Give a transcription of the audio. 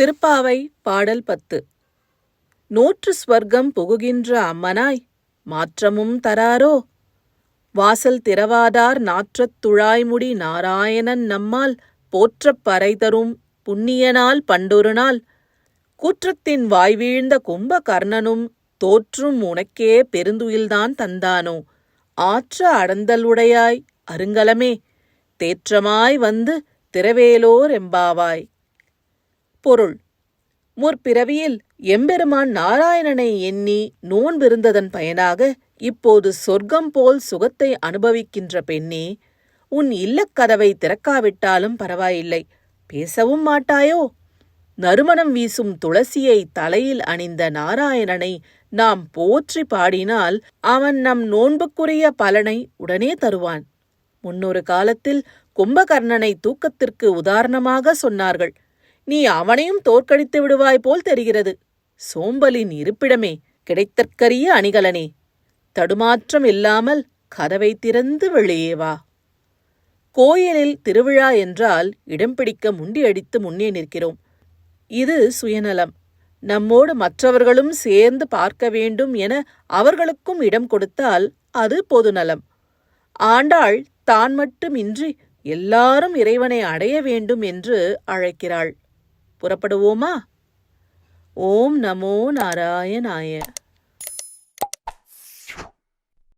திருப்பாவை பாடல் பத்து. நூற்று ஸ்வர்க்கம் புகுகின்ற அம்மனாய் மாற்றமும் தராரோ? வாசல் திறவாதார் நாற்றத் துழாய்முடி நாராயணன் நம்மால் போற்றப் பறை தரும் புண்ணியனால் பண்டொரு நாள். கூற்றத்தின் வாய்வீழ்ந்த கும்பகர்ணனும் தோற்றும் உனக்கே பெருந்துயில்தான் தந்தானோ? ஆற்ற அடந்தலுடையாய் அருங்கலமே தேற்றமாய் வந்து திரவேலோர் எம்பாவாய். பொருள். முற்பிறவியில் எம்பெருமான் நாராயணனை எண்ணி நோன்பிருந்ததன் பயனாக இப்போது சொர்க்கம் போல் சுகத்தை அனுபவிக்கின்ற பெண்ணே உன் இல்லக்கதவை திறக்காவிட்டாலும் பரவாயில்லை. பேசவும் மாட்டாயோ? நறுமணம் வீசும் துளசியை தலையில் அணிந்த நாராயணனை நாம் போற்றி பாடினால் அவன் நம் நோன்புக்குரிய பலனை உடனே தருவான். முன்னொரு காலத்தில் கும்பகர்ணனை தூக்கத்திற்கு உதாரணமாக சொன்னார்கள். நீ அவனையும் தோற்கடித்து விடுவாய் போல் தெரிகிறது. சோம்பலின் இருப்பிடமே கிடைத்தற்கரிய அணிகலனே. தடுமாற்றம் இல்லாமல் கதவை திறந்து வெளியே வா. கோயிலில் திருவிழா என்றால் இடம் பிடிக்க முண்டியடித்து முன்னே நிற்கிறோம். இது சுயநலம். நம்மோடு மற்றவர்களும் சேர்ந்து பார்க்க வேண்டும் என அவர்களுக்கும் இடம் கொடுத்தால் அது பொதுநலம். ஆண்டாள் தான் மட்டுமின்றி எல்லாரும் இறைவனை அடைய வேண்டும் என்று அழைக்கிறாள். புறப்படுவோமா? ஓம் நமோ நாராயணாய.